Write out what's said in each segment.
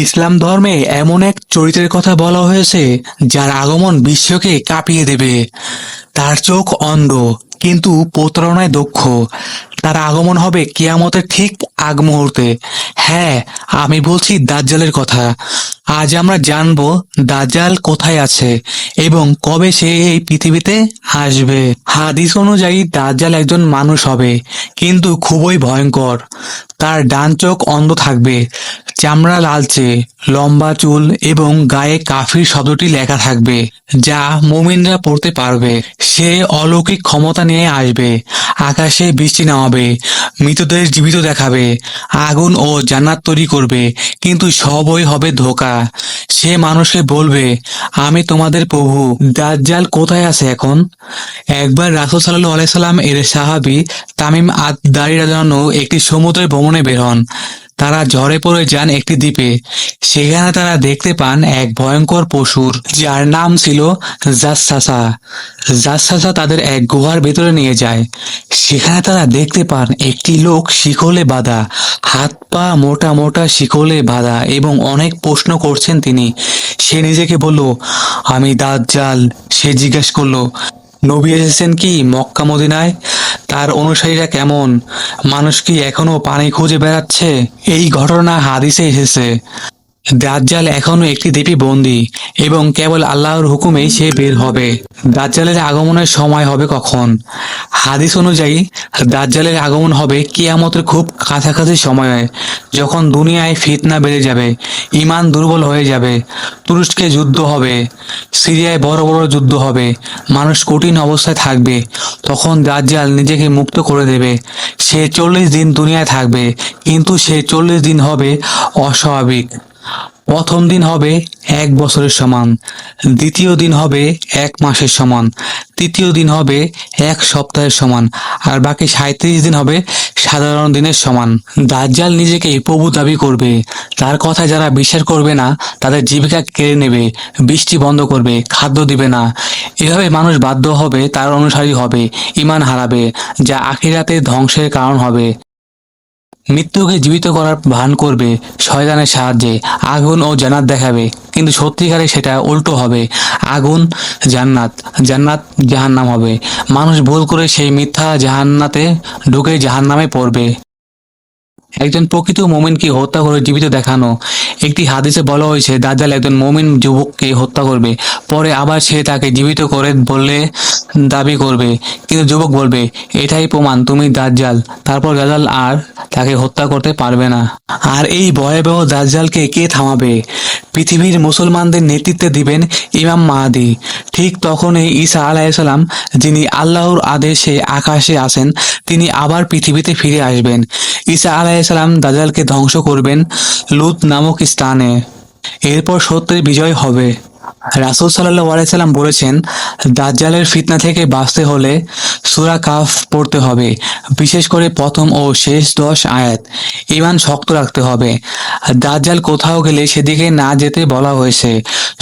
ইসলাম ধর্মে এমন এক চরিত্রের কথা বলা হয়েছে, যার আগমন বিশ্বকে কাঁপিয়ে দেবে। তার চোখ অন্ধ, কিন্তু প্রতারণায় দক্ষ। তার আগমন হবে কিয়ামতের ঠিক আগ মুহূর্তে। হ্যাঁ আমি বলছি দাজ্জালের কথা। আজ আমরা জানব দাজ্জাল কোথায় আছে এবং কবে সে এই পৃথিবীতে আসবে। হাদিস অনুযায়ী দাজ্জাল একজন মানুষ হবে, কিন্তু খুবই ভয়ঙ্কর। তার ডান চোখ অন্ধ থাকবে। চামড়া লালচে, লম্বা চুল এবং গায়ে কাফির শব্দটি লেখা থাকবে, যা মুমিনরা পড়তে পারবে। সে অলৌকিক ক্ষমতা নিয়ে আসবে, আকাশে বৃষ্টি নামাবে, মৃতদের জীবিত দেখাবে, আগুন ও জান্নাত তৈরি করবে, কিন্তু সবই হবে ধোকা। সে মানুষকে বলবে, আমি তোমাদের প্রভু, দাজ্জাল কোথায় আছে এখন? একবার রাসুল সাল্লাহ আলাইসাল্লাম এর সাহাবি তামিম আদ দাঁড়িয়ে রাজানো একটি সমুদ্রের ভ্রমণে বের হন। তারা ঝড়ে পড়ে যান একটি দ্বীপে। সেখানে তারা দেখতে পান এক ভয়ঙ্কর পশুর, যার নাম ছিল জাসাসা জাসাসা তাদের এক গুহার ভেতরে নিয়ে যায়। সেখানে তারা দেখতে পান একটি লোক শিকলে বাঁধা, হাত পা মোটা মোটা শিকলে বাঁধা এবং অনেক প্রশ্ন করছেন তিনি। সে নিজেকে বলল, আমি দাঁত জাল সে জিজ্ঞেস করল, নবী এসেছেন কি মক্কা মদিনায়? তার অনুসারীরা কেমন? মানুষ কি এখনও পানি খুঁজে বেড়াচ্ছে? এই ঘটনা হাদিসে এসেছে। দাজ্জাল এখনও একটি দ্বীপে বন্দি এবং কেবল আল্লাহর হুকুমেই সে বের হবে। দাজ্জালের আগমনের সময় হবে কখন? হাদিস অনুযায়ী, দাজ্জালের আগমন হবে কিয়ামতের খুব কাছাকাছি সময়ে, যখন দুনিয়ায় ফিতনা বেড়ে যাবে ইমান দুর্বল হয়ে যাবে, তুরস্কে যুদ্ধ হবে, সিরিয়ায় বড় বড় যুদ্ধ হবে, মানুষ কঠিন অবস্থায় থাকবে, তখন দাজ্জাল নিজেকে মুক্ত করে দেবে। সে চল্লিশ দিন দুনিয়ায় থাকবে, কিন্তু সে চল্লিশ দিন হবে অস্বাভাবিক। প্রথম দিন হবে এক বছরের সমান, দ্বিতীয় দিন হবে এক মাসের সমান, তৃতীয় দিন হবে এক সপ্তাহের সমান, আর বাকি সাঁত্রিশ দিন হবে সাধারণ দিনের সমান। দাজ্জাল নিজেকে প্রভু দাবি করবে। তার কথা যারা বিশ্বাস করবে না, তাদের জীবিকা কেড়ে নেবে, বৃষ্টি বন্ধ করবে, খাদ্য দিবে না। এভাবে মানুষ বাধ্য হবে, তার অনুসারী হবে, ইমান হারাবে, যা আখিরাতে ধ্বংসের কারণ হবে। মৃত্যুকে জীবিত করার ভান করবে শয়তানের সাহায্যে। আগুন ও জান্নাত দেখাবে, কিন্তু সত্যিকারে সেটা উল্টো হবে। আগুন জান্নাত জান্নাত জাহান্নাম হবে। মানুষ ভুল করে সেই মিথ্যা জাহান্নাতে ঢুকে জাহান্নামে পড়বে। একজন প্রকৃত মোমিনকে হত্যা করে জীবিত দেখানো। একটি হাদিসে বলা হয়েছে, দাজ্জাল একজন মোমিন যুবককে হত্যা করবে, পরে আবার সে তাকে জীবিত করে বললে দাবি করবে। কিন্তু যুবক বলবে, এটাই প্রমাণ, তুমি দাজ্জাল। তারপর দাজ্জাল আর তাকে হত্যা করতে পারবে না। আর এই ভয়াবহ দাজ্জালকে কে থামাবে? পৃথিবীর মুসলমানদের নেতৃত্বে দিবেন ইমাম মাহাদি। ঠিক তখনই ঈসা আলাইসাল্লাম যিনি আল্লাহর আদেশে আকাশে আসেন, তিনি আবার পৃথিবীতে ফিরে আসবেন। ঈসা আলাইসাল্লাম দাজালকে ধ্বংস করবেন লুত নামক স্থানে। এরপর সত্যের বিজয় হবে। রাসুল সাল্লাহ আলাইসাল্লাম বলেছেন, দাজ্জালের ফিতনা থেকে বাঁচতে হলে সুরা কাফ পড়তে হবে, বিশেষ করে প্রথম ও শেষ দশ আয়াত। ইমান শক্ত রাখতে হবে। দাজ্জাল কোথাও গেলে সেদিকে না যেতে বলা হয়েছে।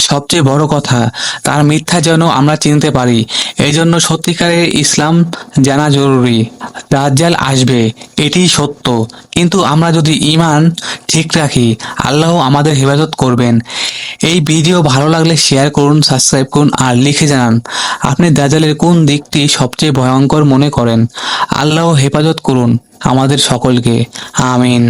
সবচেয়ে বড় কথা, তার মিথ্যা যেন আমরা চিনতে পারি। এই জন্য সত্যিকারের ইসলাম জানা জরুরি। দাজ্জাল আসবে এটি সত্য। কিন্তু আমরা যদি ইমান ঠিক রাখি, আল্লাহ আমাদের হেফাজত করবেন। এই ভিডিও ভালো লাগলে শেয়ার করুন, সাবস্ক্রাইব করুন আর লিখে জানান, আপনি দাজ্জালের কোন দিকটি সবচেয়ে ভয়ঙ্কর মনে করেন? আল্লাহ হেফাজত করুন আমাদের সকলকে। আমিন।